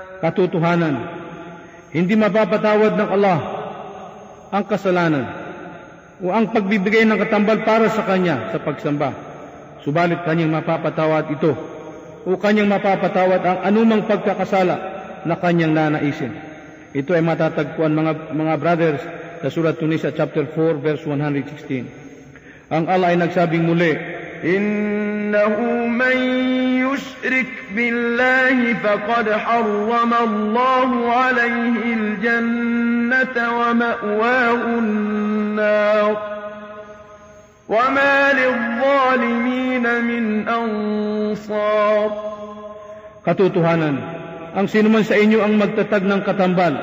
katotohanan. Hindi mapapatawad ng Allah ang kasalanan o ang pagbibigay ng katambal para sa Kanya sa pagsamba. Subalit Kanyang mapapatawad ito o Kanyang mapapatawad ang anumang pagkakasala na Kanyang nanaisin. Ito ay matatagpuan mga, mga brothers sa Surat Tunisia chapter 4 verse 116. Ang Allah ay nagsabing muli, إنه من يشرك بالله فقد حرم الله عليه الجنة ومأواه النار وما للظالمين من أنصار Katotohanan, ang sinuman sa inyo ang magtatag ng katambal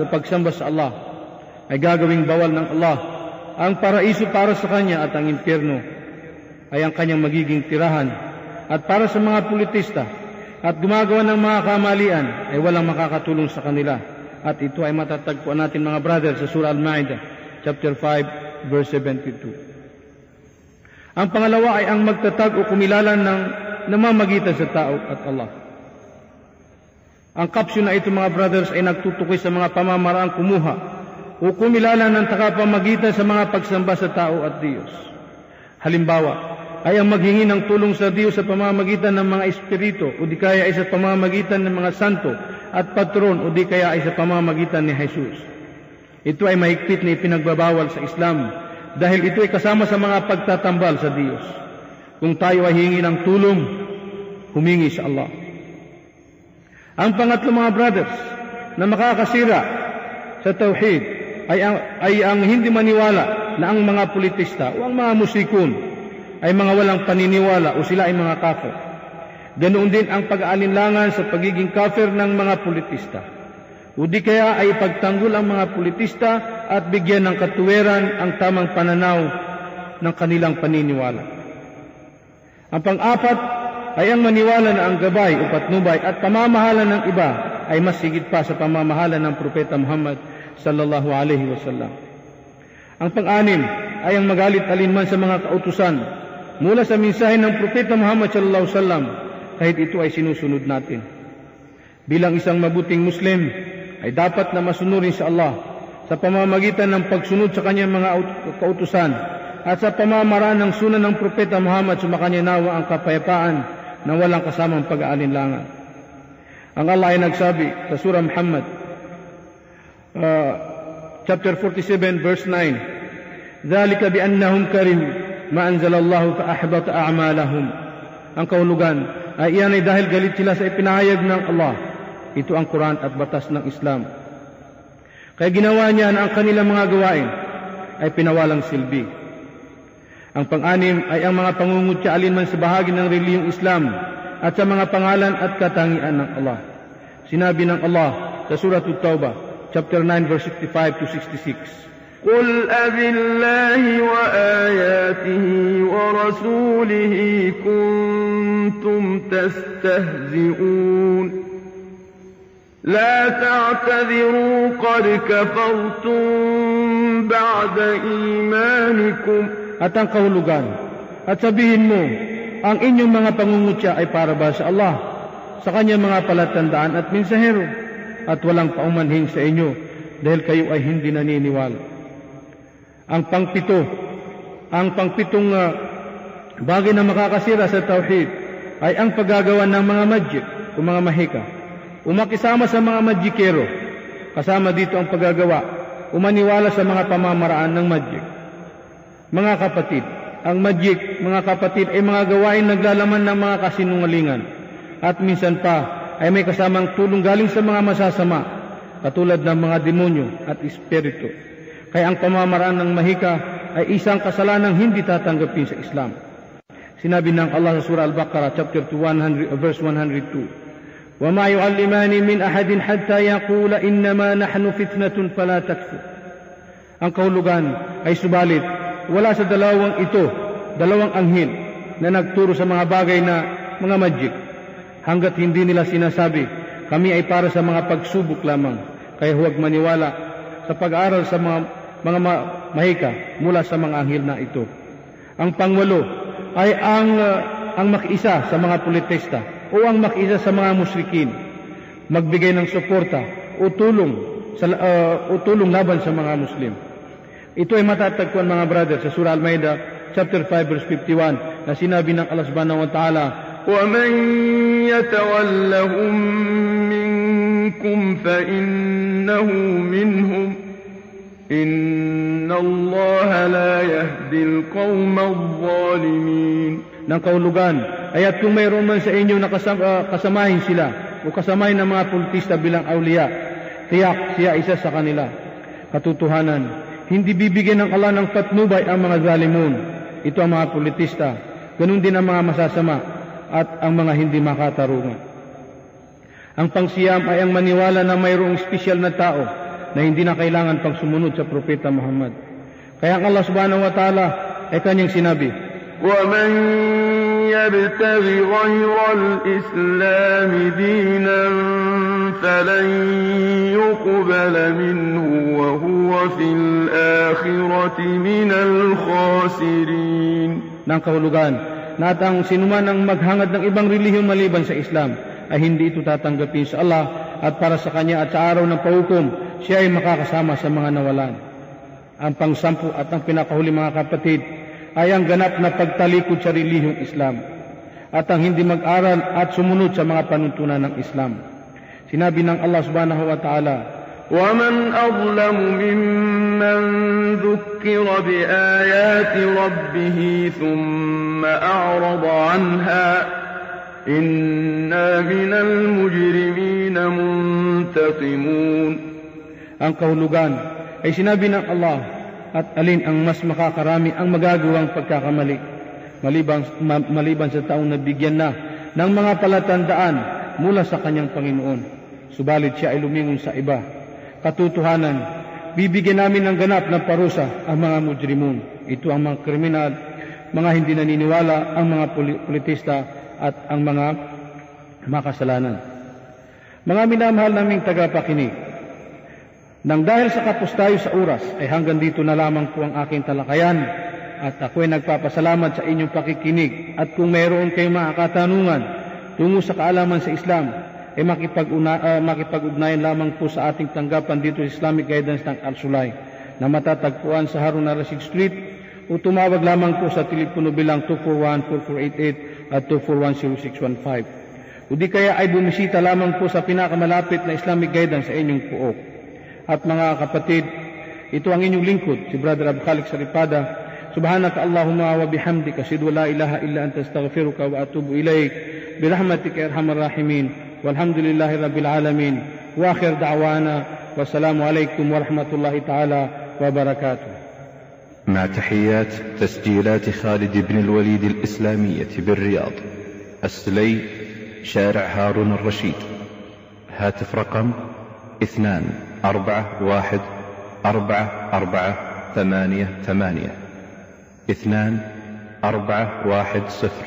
sa pagsamba sa Allah ay gagawing bawal ng Allah ang paraiso para sa kanya at ang impyerno ay ang kanyang magiging tirahan. At para sa mga politista at gumagawa ng mga kamalian ay walang makakatulong sa kanila. At ito ay matatagpuan natin mga brother sa Surah Al-Ma'idah chapter 5 verse 72 ang pangalawa ay ang magtatag o kumilalan ng namamagitan sa tao at Allah. Ang kapsyon na ito mga brothers ay nagtutukoy sa mga pamamaraang kumuha o kumilala ng takapamagitan sa mga pagsamba sa tao at Diyos. Halimbawa, ay ang maghingi ng tulong sa Diyos sa pamamagitan ng mga espiritu o di kaya ay sa pamamagitan ng mga santo at patron o di kaya ay sa pamamagitan ni Jesus. Ito ay mahigpit na ipinagbabawal sa Islam dahil ito ay kasama sa mga pagtatambal sa Diyos. Kung tayo ay hingi ng tulong, humingi sa Allah. Ang pangatlo mga brothers na makakasira sa tauhid ay ang, ay ang hindi maniwala na ang mga politista o ang mga musikon ay mga walang paniniwala o sila ay mga kafir. Ganoon din ang pag-aalinlangan sa pagiging kafir ng mga politista. O di kaya ay pagtanggol ang mga politista at bigyan ng katuweran ang tamang pananaw ng kanilang paniniwala. Ang pang-apat ay ang maniwala na ang gabay o patnubay at pamamahala ng iba ay mas higit pa sa pamamahala ng Propeta Muhammad sallallahu alaihi wasallam. Ang pang-anim ay ang magalit alinman sa mga kautusan mula sa mensahe ng Propeta Muhammad sallallahu alaihi wasallam kahit ito ay sinusunod natin. Bilang isang mabuting Muslim ay dapat na masunurin sa Allah sa pamamagitan ng pagsunod sa kanyang mga kautusan at sa pamamaraan ng sunan ng Propeta Muhammad sumakanya nawa ang kapayapaan na walang kasamang pag-aalinlangan. Ang Allah ay nagsabi sa surah Muhammad uh, chapter 47 verse 9 ذلك بأنهم كرهوا ma anzalallahu fa ahbata a'malahum. Ang kahulugan ay iyan ay dahil galit sila sa ipinahayag ng Allah. Ito ang Quran at batas ng Islam. Kaya ginawa niya na ang kanilang mga gawain ay pinawalang silbi. Ang pang-anim ay ang mga pangungutya alinman sa bahagi ng reliyong Islam at sa mga pangalan at katangian ng Allah. Sinabi ng Allah sa Surah At-Tawbah, chapter 9 verse 65 to 66. قل أبالله وآياته ورسوله كنتم تستهزئون لا تعتذروا قد كفرتم بعد إيمانكم At ang kahulugan, at sabihin mo, ang inyong mga pangungutya ay para ba sa Allah, sa kanyang mga palatandaan at mensahero, at walang paumanhin sa inyo, dahil kayo ay hindi naniniwala. Ang pangpito, ang pangpitong uh, bagay na makakasira sa tauhid ay ang paggagawa ng mga magic o mga mahika. Umakisama sa mga magikero, kasama dito ang paggagawa, umaniwala sa mga pamamaraan ng magic. Mga kapatid, ang magic, mga kapatid, ay mga gawain naglalaman ng mga kasinungalingan at minsan pa ay may kasamang tulong galing sa mga masasama katulad ng mga demonyo at espiritu. Kaya ang pamamaraan ng mahika ay isang kasalanang hindi tatanggapin sa Islam. Sinabi ng Allah sa Surah Al-Baqarah chapter 200 verse 102. وما يعلمان من أحد حتى يقول إنما نحن فتنة فلا تكفر. Ang kahulugan ay subalit wala sa dalawang ito, dalawang anghel na nagturo sa mga bagay na mga magic hanggat hindi nila sinasabi kami ay para sa mga pagsubok lamang kaya huwag maniwala sa pag-aaral sa mga mga ma- mahika mula sa mga anghel na ito. Ang pangwalo ay ang uh, ang makiisa sa mga politista o ang makiisa sa mga musrikin. magbigay ng suporta o tulong sa, uh, o tulong laban sa mga Muslim. Ito ay matatagpuan mga brother sa Surah Al-Ma'idah chapter 5 verse 51 na sinabi ng Allah subhanahu wa ta'ala وَمَنْ يَتَوَلَّهُمْ مِنْكُمْ فَإِنَّهُ مِنْهُمْ إِنَّ اللَّهَ لَا يَهْدِي الْقَوْمَ الظَّالِمِينَ ng kaulugan ay at kung mayroon man sa inyo na kasam, uh, kasamahin sila o kasamahin ng mga politista bilang awliya, tiyak siya isa sa kanila. Katutuhanan, hindi bibigyan ng Allah ng patnubay ang mga zalimun. Ito ang mga politista. Ganun din ang mga masasama at ang mga hindi makatarungan. Ang pangsiyam ay ang maniwala na mayroong espesyal na tao na hindi na kailangan pang sumunod sa Propeta Muhammad. Kaya ang Allah subhanahu wa ta'ala ay kanyang sinabi, ومن يبتغ غير الإسلام دينا فلن يقبل منه وهو في الآخرة من الخاسرين ng kahulugan na at ang sinuman ang maghangad ng ibang relihiyon maliban sa Islam ay hindi ito tatanggapin sa Allah at para sa Kanya at sa araw ng pahukom siya ay makakasama sa mga nawalan. Ang pangsampu at ang pinakahuli mga kapatid ay ang ganap na pagtalikod sa relihiyong Islam at ang hindi mag-aral at sumunod sa mga panuntunan ng Islam. Sinabi ng Allah subhanahu wa ta'ala, ومن أظلم ممن ذكر بآيات ربه ثم أعرض عنها إنا من المجرمين منتقمون ang kahulugan ay sinabi ng Allah at alin ang mas makakarami ang magagawang pagkakamali maliban, ma, maliban sa taong nabigyan na ng mga palatandaan mula sa kanyang Panginoon. Subalit siya ay lumingon sa iba. Katutuhanan, bibigyan namin ng ganap ng parusa ang mga mujrimun. Ito ang mga kriminal, mga hindi naniniwala, ang mga politista at ang mga makasalanan. Mga minamahal naming tagapakinig, nang dahil sa kapos tayo sa oras, ay hanggang dito na lamang po ang aking talakayan at ako ay nagpapasalamat sa inyong pakikinig at kung mayroon kayong mga katanungan tungo sa kaalaman sa Islam, ay makipag-una, uh, makipag-ugnayan lamang po sa ating tanggapan dito sa Islamic Guidance ng Al-Sulay na matatagpuan sa Harun al-Rashid Street o tumawag lamang po sa telepono bilang 241-4488 at 241-0615. O di kaya ay bumisita lamang po sa pinakamalapit na Islamic Guidance sa inyong puok. At mga kapatid, ito ang inyong lingkod, si Brother Abkhalik Saripada. Subhanaka Allahumma wa bihamdika, ashhadu la ilaha illa anta astaghfiruka wa atubu ilaik. Birahmatika arhamar rahimin. Walhamdulillahi rabbil alamin. Wa akhir da'wana. Wassalamu alaikum wa rahmatullahi ta'ala wa barakatuh. مع تحيات تسجيلات خالد بن الوليد الإسلامية بالرياض السلي شارع هارون الرشيد هاتف رقم اثنان أربعة واحد أربعة أربعة ثمانية ثمانية. اثنان أربعة واحد صفر.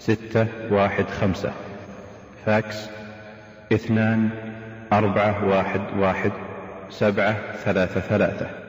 ستة واحد خمسة. فاكس. اثنان أربعة واحد واحد سبعة ثلاثة ثلاثة.